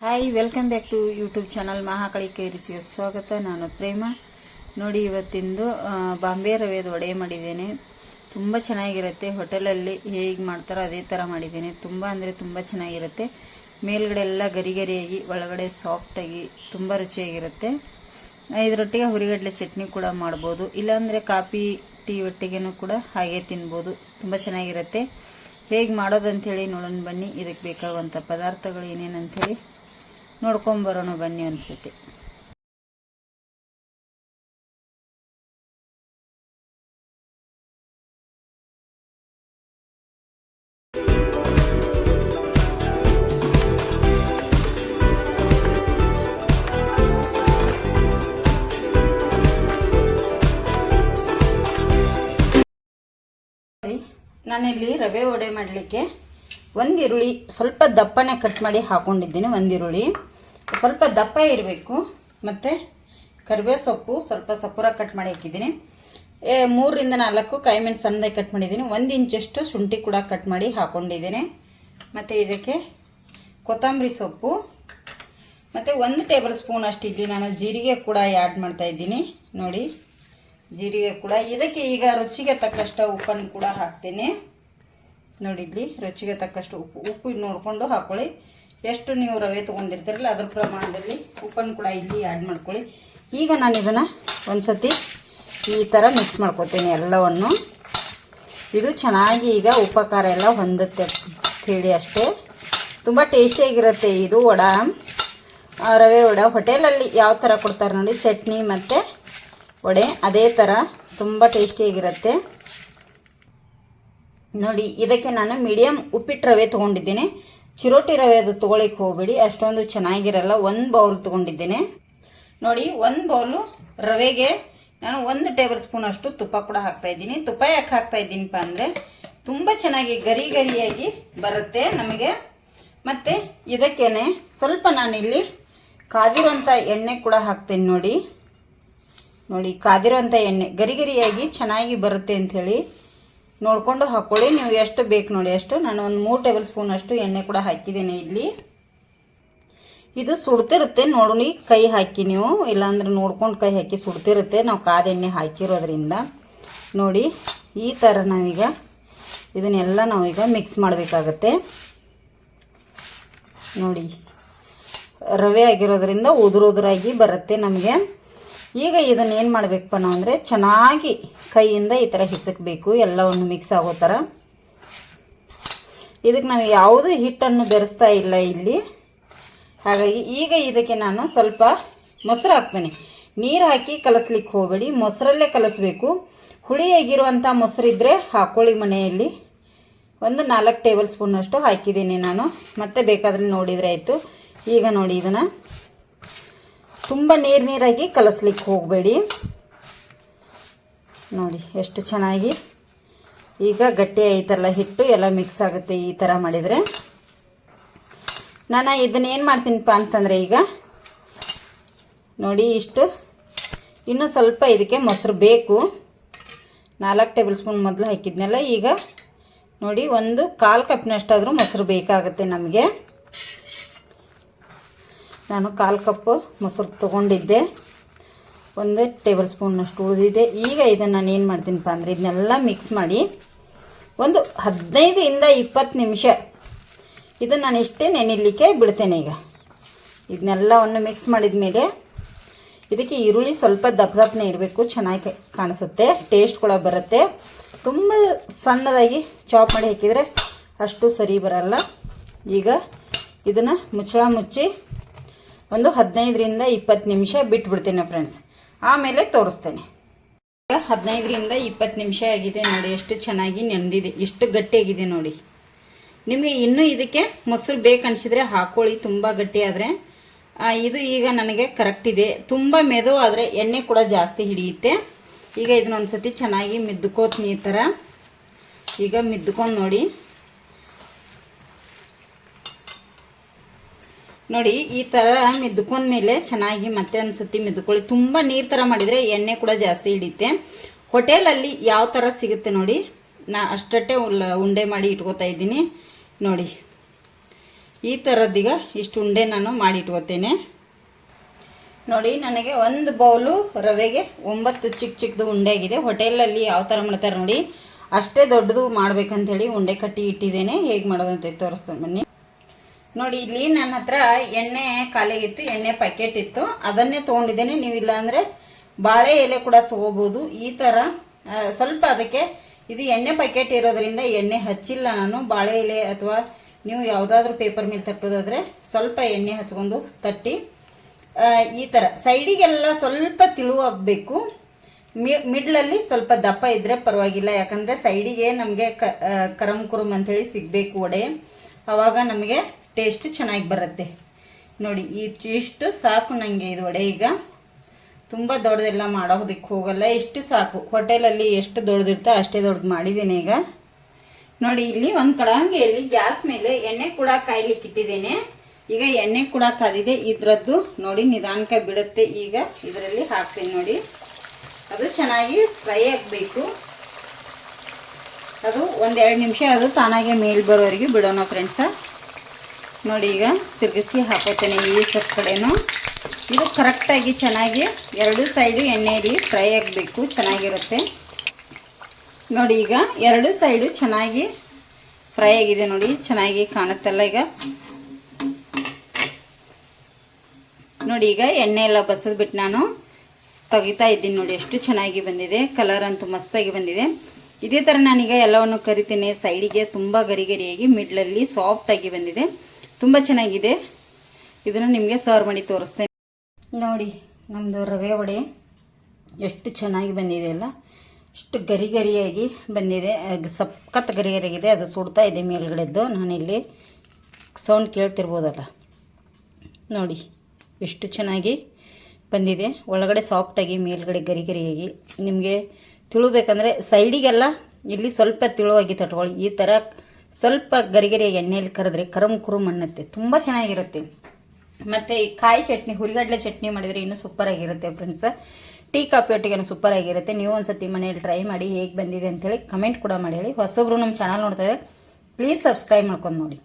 Hi welcome back to YouTube channel ಮಹಾಕಳಿಕೆ ರುಚಿಗೆ ಸ್ವಾಗತ ನಾನು ಪ್ರೇಮ ನೋಡಿ ಇವತ್ತಿಂದು ಬಾಂಬೆ ರವೆದು ವಡೆ ಮಾಡಿದ್ದೇನೆ ತುಂಬ ಚೆನ್ನಾಗಿರುತ್ತೆ ಹೋಟೆಲಲ್ಲಿ ಹೇಗೆ ಮಾಡ್ತಾರೋ ಅದೇ ಥರ ಮಾಡಿದ್ದೇನೆ ತುಂಬ ಅಂದರೆ ತುಂಬ ಚೆನ್ನಾಗಿರುತ್ತೆ ಮೇಲ್ಗಡೆ ಎಲ್ಲ ಗರಿ ಗರಿಯಾಗಿ ಒಳಗಡೆ ಸಾಫ್ಟಾಗಿ ತುಂಬ ರುಚಿಯಾಗಿರುತ್ತೆ ಇದರೊಟ್ಟಿಗೆ ಹುರಿಗಡಲೆ ಚಟ್ನಿ ಕೂಡ ಮಾಡ್ಬೋದು ಇಲ್ಲಾಂದರೆ ಕಾಫಿ ಟೀ ಒಟ್ಟಿಗೆನೂ ಕೂಡ ಹಾಗೆ ತಿನ್ಬೋದು ತುಂಬ ಚೆನ್ನಾಗಿರುತ್ತೆ ಹೇಗೆ ಮಾಡೋದಂಥೇಳಿ ನೋಡೋಣ ಬನ್ನಿ ಇದಕ್ಕೆ ಬೇಕಾಗುವಂಥ ಪದಾರ್ಥಗಳು ಏನೇನಂಥೇಳಿ ನೋಡ್ಕೊಂಬರೋಣ ಬನ್ನಿ ಅನ್ಸುತ್ತೆ. ನಾನಿಲ್ಲಿ ರವೆ ವಡೆ ಮಾಡಲಿಕ್ಕೆ ಒಂದು ಈರುಳ್ಳಿ ಸ್ವಲ್ಪ ದಪ್ಪನೆ ಕಟ್ ಮಾಡಿ ಹಾಕೊಂಡಿದ್ದೀನಿ, ಒಂದು ಈರುಳ್ಳಿ. ಸ್ವಲ್ಪ ದಪ್ಪ ಇರಬೇಕು. ಮತ್ತು ಕರಿಬೇವು ಸೊಪ್ಪು ಸ್ವಲ್ಪ ಸಪೂರ ಕಟ್ ಮಾಡಿ ಹಾಕಿದ್ದೀನಿ. ಏ, ಮೂರರಿಂದ ನಾಲ್ಕು ಕಾಯಿ ಮೆಣಸು ಸಣ್ಣದಾಗಿ ಕಟ್ ಮಾಡಿದ್ದೀನಿ. ಒಂದು ಇಂಚಷ್ಟು ಶುಂಠಿ ಕೂಡ ಕಟ್ ಮಾಡಿ ಹಾಕೊಂಡಿದ್ದೀನಿ. ಮತ್ತು ಇದಕ್ಕೆ ಕೊತ್ತಂಬರಿ ಸೊಪ್ಪು. ಮತ್ತು ಒಂದು ಟೇಬಲ್ ಸ್ಪೂನ್ ಅಷ್ಟು ಇಲ್ಲಿ ನಾನು ಜೀರಿಗೆ ಕೂಡ ಆ್ಯಡ್ ಮಾಡ್ತಾ ಇದ್ದೀನಿ. ನೋಡಿ ಜೀರಿಗೆ ಕೂಡ. ಇದಕ್ಕೆ ಈಗ ರುಚಿಗೆ ತಕ್ಕಷ್ಟು ಉಪ್ಪನ್ನು ಕೂಡ ಹಾಕ್ತೀನಿ. ನೋಡಿ ಇಲ್ಲಿ ರುಚಿಗೆ ತಕ್ಕಷ್ಟು ಉಪ್ಪು. ಉಪ್ಪು ನೋಡಿಕೊಂಡು ಹಾಕ್ಕೊಳ್ಳಿ ಎಷ್ಟು ನೀವು ರವೆ ತೊಗೊಂಡಿರ್ತೀರಲ್ಲ ಅದ್ರ ಪ್ರಮಾಣದಲ್ಲಿ ಉಪ್ಪನ್ನು ಕೂಡ ಇಲ್ಲಿ ಆ್ಯಡ್ ಮಾಡ್ಕೊಳ್ಳಿ. ಈಗ ನಾನು ಇದನ್ನು ಒಂದು ಸತಿ ಈ ಥರ ಮಿಕ್ಸ್ ಮಾಡ್ಕೊತೀನಿ ಎಲ್ಲವನ್ನು. ಇದು ಚೆನ್ನಾಗಿ ಈಗ ಉಪಕಾರ ಎಲ್ಲ ಹೊಂದುತ್ತೆ ಹೇಳಿ ಅಷ್ಟೇ. ತುಂಬ ಟೇಸ್ಟಿಯಾಗಿರುತ್ತೆ ಇದು ವಡ. ರವೆ ವಡ ಹೋಟೆಲಲ್ಲಿ ಯಾವ ಥರ ಕೊಡ್ತಾರೆ ನೋಡಿ, ಚಟ್ನಿ ಮತ್ತು ವಡೆ, ಅದೇ ಥರ ತುಂಬ ಟೇಸ್ಟಿಯಾಗಿರುತ್ತೆ ನೋಡಿ, ಇದಕ್ಕೆ ನಾನು ಮೀಡಿಯಮ್ ಉಪ್ಪಿಟ್ಟು ರವೆ ತೊಗೊಂಡಿದ್ದೇನೆ. ಚಿರೋಟಿ ರವೆ ಅದು ತೊಗೊಳಕ್ಕೆ ಹೋಗಬೇಡಿ. ಅಷ್ಟೊಂದು ಚೆನ್ನಾಗಿರಲ್ಲ. ಒಂದು ಬೌಲ್ ತೊಗೊಂಡಿದ್ದೇನೆ. ನೋಡಿ, ಒಂದು ಬೌಲು ರವೆಗೆ ನಾನು ಒಂದು ಟೇಬಲ್ ಸ್ಪೂನ್ ಅಷ್ಟು ತುಪ್ಪ ಕೂಡ ಹಾಕ್ತಾ ಇದ್ದೀನಿ. ತುಪ್ಪ ಯಾಕೆ ಹಾಕ್ತಾ ಇದ್ದೀನಿಪ್ಪ ಅಂದರೆ, ತುಂಬ ಚೆನ್ನಾಗಿ ಗರಿ ಗರಿಯಾಗಿ ಬರುತ್ತೆ ನಮಗೆ. ಮತ್ತು ಇದಕ್ಕೇನೆ ಸ್ವಲ್ಪ ನಾನಿಲ್ಲಿ ಕಾದಿರುವಂಥ ಎಣ್ಣೆ ಕೂಡ ಹಾಕ್ತೇನೆ ನೋಡಿ. ನೋಡಿ ಕಾದಿರೋಂಥ ಎಣ್ಣೆ ಗರಿ ಗರಿಯಾಗಿ ಚೆನ್ನಾಗಿ ಬರುತ್ತೆ ಅಂಥೇಳಿ ನೋಡಿಕೊಂಡು ಹಾಕ್ಕೊಳ್ಳಿ ನೀವು ಎಷ್ಟು ಬೇಕು ನೋಡಿ ಅಷ್ಟು. ನಾನು ಒಂದು ಮೂರು ಟೇಬಲ್ ಸ್ಪೂನ್ ಅಷ್ಟು ಎಣ್ಣೆ ಕೂಡ ಹಾಕಿದ್ದೇನೆ ಇಲ್ಲಿ. ಇದು ಸುಡ್ತಿರುತ್ತೆ. ನೋಡಿ ಕೈ ಹಾಕಿ ನೀವು. ಇಲ್ಲಾಂದ್ರೆ ನೋಡ್ಕೊಂಡು ಕೈ ಹಾಕಿ ಸುಡ್ತಿರುತ್ತೆ. ನಾವು ಕಾದ ಎಣ್ಣೆ ಹಾಕಿರೋದ್ರಿಂದ. ನೋಡಿ, ಈ ಥರ ನಾವೀಗ ಇದನ್ನೆಲ್ಲ ನಾವೀಗ ಮಿಕ್ಸ್ ಮಾಡಬೇಕಾಗತ್ತೆ. ನೋಡಿ, ರವೆ ಆಗಿರೋದ್ರಿಂದ ಉದುರುದುರಾಗಿ ಬರುತ್ತೆ ನಮಗೆ. ಈಗ ಇದನ್ನು ಏನು ಮಾಡಬೇಕಪ್ಪ ನಾವು ಅಂದರೆ ಚೆನ್ನಾಗಿ ಕೈಯಿಂದ ಈ ಥರ ಹಿಚಕಬೇಕು, ಎಲ್ಲವನ್ನು ಮಿಕ್ಸ್ ಆಗೋ ಥರ ಇದಕ್ಕೆ ನಾವು ಯಾವುದೂ ಹಿಟ್ಟನ್ನು ಬೆರೆಸ್ತಾ ಇಲ್ಲ ಇಲ್ಲಿ. ಹಾಗಾಗಿ ಈಗ ಇದಕ್ಕೆ ನಾನು ಸ್ವಲ್ಪ ಮೊಸರು ಹಾಕ್ತೇನೆ. ನೀರು ಹಾಕಿ ಕಲಸ್ಲಿಕ್ಕೆ ಹೋಗಬೇಡಿ, ಮೊಸರಲ್ಲೇ ಕಲಸಬೇಕು. ಹುಳಿಯಾಗಿರುವಂಥ ಮೊಸರಿದ್ದರೆ ಹಾಕ್ಕೊಳ್ಳಿ ಮನೆಯಲ್ಲಿ. ಒಂದು ನಾಲ್ಕು ಟೇಬಲ್ ಸ್ಪೂನಷ್ಟು ಹಾಕಿದ್ದೀನಿ ನಾನು. ಮತ್ತೆ ಬೇಕಾದರೆ ನೋಡಿದರೆ ಆಯಿತು. ಈಗ ನೋಡಿ ಇದನ್ನು. ತುಂಬ ನೀರು ನೀರಾಗಿ ಕಲಸ್ಲಿಕ್ಕೆ ಹೋಗಬೇಡಿ. ನೋಡಿ, ಎಷ್ಟು ಚೆನ್ನಾಗಿ. ಈಗ ಗಟ್ಟಿ ಐತಲ್ಲ ಹಿಟ್ಟು, ಎಲ್ಲ ಮಿಕ್ಸ್ ಆಗುತ್ತೆ ಈ ಥರ ಮಾಡಿದರೆ. ನಾನು ಇದನ್ನೇನು ಮಾಡ್ತೀನಿಪ್ಪ ಅಂತಂದರೆ ಈಗ, ನೋಡಿ ಇಷ್ಟು. ಇನ್ನೂ ಸ್ವಲ್ಪ ಇದಕ್ಕೆ ಮೊಸರು ಬೇಕು. ನಾಲ್ಕು ಟೇಬಲ್ ಸ್ಪೂನ್ ಮೊದಲು ಹಾಕಿದ್ನಲ್ಲ, ಈಗ ನೋಡಿ ಒಂದು ಕಾಲು ಕಪ್ನಷ್ಟಾದರೂ ಮೊಸರು ಬೇಕಾಗುತ್ತೆ ನಮಗೆ. ನಾನು ಕಾಲು ಕಪ್ಪು ಮೊಸರು ತೊಗೊಂಡಿದ್ದೆ. ಒಂದು ಟೇಬಲ್ ಸ್ಪೂನ್ನಷ್ಟು ಉಳಿದಿದೆ. ಈಗ ಇದನ್ನು ನಾನು ಏನು ಮಾಡ್ತೀನಪ್ಪ ಅಂದರೆ ಇದನ್ನೆಲ್ಲ ಮಿಕ್ಸ್ ಮಾಡಿ ಒಂದು ಹದಿನೈದರಿಂದ ಇಪ್ಪತ್ತು ನಿಮಿಷ ಇದನ್ನು ನಾನು ಇಷ್ಟೇ ನೆನಿಲಿಕ್ಕೆ ಬಿಡ್ತೇನೆ ಈಗ. ಇದನ್ನೆಲ್ಲವನ್ನು ಮಿಕ್ಸ್ ಮಾಡಿದ ಮೇಲೆ ಇದಕ್ಕೆ ಈರುಳ್ಳಿ ಸ್ವಲ್ಪ ದಪ್ಪ ದಪ್ಪನೆ ಇರಬೇಕು, ಚೆನ್ನಾಗಿ ಕಾಣಿಸುತ್ತೆ ಟೇಸ್ಟ್ ಕೂಡ ಬರುತ್ತೆ. ತುಂಬ ಸಣ್ಣದಾಗಿ ಚಾಪ್ ಮಾಡಿ ಹಾಕಿದರೆ ಅಷ್ಟು ಸರಿ ಬರಲ್ಲ. ಈಗ ಇದನ್ನು ಮುಚ್ಚಳ ಮುಚ್ಚಿ ಒಂದು ಹದಿನೈದರಿಂದ ಇಪ್ಪತ್ತು ನಿಮಿಷ ಬಿಟ್ಬಿಡ್ತೇನೆ ಫ್ರೆಂಡ್ಸ್ ಆಮೇಲೆ ತೋರಿಸ್ತೇನೆ. ಈಗ ಹದಿನೈದರಿಂದ ಇಪ್ಪತ್ತು ನಿಮಿಷ ಆಗಿದೆ ನೋಡಿ, ಎಷ್ಟು ಚೆನ್ನಾಗಿ ನೆನೆದಿದೆ ಎಷ್ಟು ಗಟ್ಟಿಯಾಗಿದೆ ನೋಡಿ. ನಿಮಗೆ ಇನ್ನೂ ಇದಕ್ಕೆ ಮೊಸರು ಬೇಕನ್ಸಿದ್ರೆ ಹಾಕೊಳ್ಳಿ, ತುಂಬ ಗಟ್ಟಿ ಆದರೆ. ಇದು ಈಗ ನನಗೆ ಕರೆಕ್ಟ್ ಇದೆ. ತುಂಬ ಮೆದು ಆದರೆ ಎಣ್ಣೆ ಕೂಡ ಜಾಸ್ತಿ ಹಿಡಿಯುತ್ತೆ. ಈಗ ಇದನ್ನೊಂದು ಸತಿ ಚೆನ್ನಾಗಿ ಮಿದ್ದುಕೋತೀನಿ ಈ ಥರ ಈಗ ಮಿದ್ದುಕೊಂಡು ನೋಡಿ. ನೋಡಿ, ಈ ಥರ ಮಿದ್ದುಕೊಂಡ್ಮೇಲೆ ಚೆನ್ನಾಗಿ ಮತ್ತೆ ಒಂದು ಮೆದ್ಕೊಳ್ಳಿ. ತುಂಬ ನೀರು ಥರ ಮಾಡಿದರೆ ಎಣ್ಣೆ ಕೂಡ ಜಾಸ್ತಿ ಹಿಡಿಯುತ್ತೆ. ಹೋಟೆಲಲ್ಲಿ ಯಾವ ಥರ ಸಿಗುತ್ತೆ ನೋಡಿ, ನಾ ಅಷ್ಟೇ ಉಂಡೆ ಮಾಡಿ ಇಟ್ಕೋತಾ ಇದ್ದೀನಿ. ನೋಡಿ, ಈ ಥರದ್ದೀಗ ಇಷ್ಟು ಉಂಡೆ ನಾನು ಮಾಡಿ ಇಟ್ಕೋತೇನೆ. ನೋಡಿ, ನನಗೆ ಒಂದು ಬೌಲು ರವೆಗೆ ಒಂಬತ್ತು ಚಿಕ್ಕ ಚಿಕ್ಕದು ಉಂಡೆ ಆಗಿದೆ. ಹೋಟೆಲಲ್ಲಿ ಯಾವ ಥರ ಮಾಡ್ತಾರೆ ನೋಡಿ, ಅಷ್ಟೇ ದೊಡ್ಡದು ಮಾಡ್ಬೇಕಂತೇಳಿ ಉಂಡೆ ಕಟ್ಟಿ ಇಟ್ಟಿದ್ದೇನೆ. ಹೇಗೆ ಮಾಡೋದಂತ ತೋರಿಸ್ತೇನೆ ಬನ್ನಿ. ನೋಡಿ ಇಲ್ಲಿ ನನ್ನ ಹತ್ರ ಎಣ್ಣೆ ಖಾಲಿಗಿತ್ತು ಎಣ್ಣೆ ಪ್ಯಾಕೆಟ್ ಇತ್ತು. ಅದನ್ನೇ ತೊಗೊಂಡಿದ್ದೇನೆ. ನೀವು ಇಲ್ಲ ಅಂದರೆ ಬಾಳೆ ಎಲೆ ಕೂಡ ತೊಗೋಬೋದು. ಈ ಥರ ಸ್ವಲ್ಪ ಅದಕ್ಕೆ ಇದು ಎಣ್ಣೆ ಪ್ಯಾಕೆಟ್ ಇರೋದ್ರಿಂದ ಎಣ್ಣೆ ಹಚ್ಚಿಲ್ಲ ನಾನು. ಬಾಳೆ ಎಲೆ ಅಥವಾ ನೀವು ಯಾವುದಾದ್ರೂ ಪೇಪರ್ ಮೇಲೆ ತಟ್ಟೋದಾದರೆ ಸ್ವಲ್ಪ ಎಣ್ಣೆ ಹಚ್ಕೊಂಡು ತಟ್ಟಿ ಈ ಥರ ಸೈಡಿಗೆಲ್ಲ ಸ್ವಲ್ಪ ತಿಳುವಾಗಬೇಕು. ಮಿ ಮಿಡ್ಲಲ್ಲಿ ಸ್ವಲ್ಪ ದಪ್ಪ ಇದ್ದರೆ ಪರವಾಗಿಲ್ಲ. ಯಾಕಂದರೆ ಸೈಡಿಗೆ ನಮಗೆ ಕ ಆ, ಕರಮ್ ಕುರುಮ್ ಅಂಥೇಳಿ ಸಿಗಬೇಕು ಒಡೆ. ಆವಾಗ ನಮಗೆ ಟೇಸ್ಟು ಚೆನ್ನಾಗಿ ಬರುತ್ತೆ. ನೋಡಿ ಇಷ್ಟು ಸಾಕು ನನಗೆ ಇದು ವಡೆ ಈಗ. ತುಂಬ ದೊಡ್ಡದೆಲ್ಲ ಮಾಡೋದಕ್ಕೆ ಹೋಗಲ್ಲ ಇಷ್ಟು ಸಾಕು. ಹೋಟೆಲಲ್ಲಿ ಎಷ್ಟು ದೊಡ್ಡದಿರ್ತೋ ಅಷ್ಟೇ ದೊಡ್ಡದು ಮಾಡಿದ್ದೀನಿ ಈಗ. ನೋಡಿ, ಇಲ್ಲಿ ಒಂದು ಕಡಂಗಿಯಲ್ಲಿ ಗ್ಯಾಸ್ ಮೇಲೆ ಎಣ್ಣೆ ಕೂಡ ಕಾಯ್ಲಿಕ್ಕೆ ಇಟ್ಟಿದ್ದೇನೆ. ಈಗ ಎಣ್ಣೆ ಕೂಡ ಕಾದಿದೆ, ಇದ್ರದ್ದು ನೋಡಿ ನಿಧಾನಕ್ಕೆ ಬಿಡುತ್ತೆ. ಈಗ ಇದರಲ್ಲಿ ಹಾಕ್ತೀನಿ ನೋಡಿ. ಅದು ಚೆನ್ನಾಗಿ ಫ್ರೈ ಆಗಬೇಕು. ಅದು ಒಂದೆರಡು ನಿಮಿಷ ಅದು ತಾನಾಗೆ ಮೇಲ್ ಬರೋರಿಗೆ ಬಿಡೋಣ ಫ್ರೆಂಡ್ಸ ನೋಡಿ ಈಗ ತಿರುಗಿಸಿ ಹಾಕೋತೇನೆ ಈ ಸೊಪ್ಪು ಕಡೆನೂ. ಇದು ಕರೆಕ್ಟಾಗಿ ಚೆನ್ನಾಗಿ ಎರಡು ಸೈಡು ಎಣ್ಣೆಯಲ್ಲಿ ಫ್ರೈ ಆಗಬೇಕು, ಚೆನ್ನಾಗಿರುತ್ತೆ. ನೋಡಿ ಈಗ ಎರಡು ಸೈಡು ಚೆನ್ನಾಗಿ ಫ್ರೈ ಆಗಿದೆ ನೋಡಿ, ಚೆನ್ನಾಗಿ ಕಾಣುತ್ತಲ್ಲ ಈಗ. ನೋಡಿ ಈಗ ಎಣ್ಣೆ ಎಲ್ಲ ಬಸದ್ಬಿಟ್ಟು ನಾನು ತೆಗಿತಾ ಇದ್ದೀನಿ ನೋಡಿ, ಎಷ್ಟು ಚೆನ್ನಾಗಿ ಬಂದಿದೆ, ಕಲರ್ ಅಂತೂ ಮಸ್ತಾಗಿ ಬಂದಿದೆ. ಇದೇ ಥರ ನಾನೀಗ ಎಲ್ಲವನ್ನು ಕರಿತೀನಿ, ಸೈಡಿಗೆ ತುಂಬ ಗರಿಗರಿಯಾಗಿ ಮಿಡ್ಲಲ್ಲಿ ಸಾಫ್ಟಾಗಿ ಬಂದಿದೆ. ತುಂಬ ಚೆನ್ನಾಗಿದೆ. ಇದನ್ನು ನಿಮಗೆ ಸರ್ವ್ ಮಾಡಿ ತೋರಿಸ್ತೇನೆ. ನೋಡಿ ನಮ್ಮದು ರವೆ ವಡೆ ಎಷ್ಟು ಚೆನ್ನಾಗಿ ಬಂದಿದೆ ಅಲ್ಲ? ಎಷ್ಟು ಗರಿ ಗರಿಯಾಗಿ ಬಂದಿದೆ ಸಖತ್ ಗರಿ ಗರಿಯಾಗಿದೆ ಅದು ಸುಡ್ತಾ ಇದೆ ಮೇಲ್ಗಡೆದ್ದು. ನಾನಿಲ್ಲಿ ಸೌಂಡ್ ಕೇಳ್ತಿರ್ಬೋದಲ್ಲ? ನೋಡಿ, ಎಷ್ಟು ಚೆನ್ನಾಗಿ ಬಂದಿದೆ. ಒಳಗಡೆ ಸಾಫ್ಟಾಗಿ ಮೇಲ್ಗಡೆ ಗರಿ ಗರಿಯಾಗಿ ನಿಮಗೆ ತಿಳುಬೇಕಂದ್ರೆ ಸೈಡಿಗೆಲ್ಲ ಇಲ್ಲಿ ಸ್ವಲ್ಪ ತಿಳುವಾಗಿ ತಟ್ಕೊಳ್ಳಿ. ಈ ಥರ ಸ್ವಲ್ಪ ಗರಿಗರಿ ಎಣ್ಣೆಯಲ್ಲಿ ಕರೆದ್ರೆ ಕರಮ್ ಕುರುಮ್ ಅನ್ನತ್ತೆ. ತುಂಬ ಚೆನ್ನಾಗಿರುತ್ತೆ. ಮತ್ತು ಈ ಕಾಯಿ ಚಟ್ನಿ, ಹುರಿಗಡಲೆ ಚಟ್ನಿ ಮಾಡಿದರೆ ಇನ್ನೂ ಸೂಪರಾಗಿರುತ್ತೆ ಫ್ರೆಂಡ್ಸ್ ಟೀ, ಕಾಫಿ ಒಟ್ಟಿಗೆ ಸೂಪರ್ ಆಗಿರುತ್ತೆ ನೀವು ಒಂದ್ಸತಿ ಮನೆಯಲ್ಲಿ ಟ್ರೈ ಮಾಡಿ ಹೇಗೆ ಬಂದಿದೆ ಅಂತೇಳಿ ಕಮೆಂಟ್ ಕೂಡ ಮಾಡಿ ಹೇಳಿ. ಹೊಸಬ್ರು ನಮ್ಮ ಚಾನಲ್ ನೋಡ್ತಾ ಇದ್ದಾರೆ ಪ್ಲೀಸ್ ಸಬ್ಸ್ಕ್ರೈಬ್ ಮಾಡ್ಕೊಂಡು ನೋಡಿ.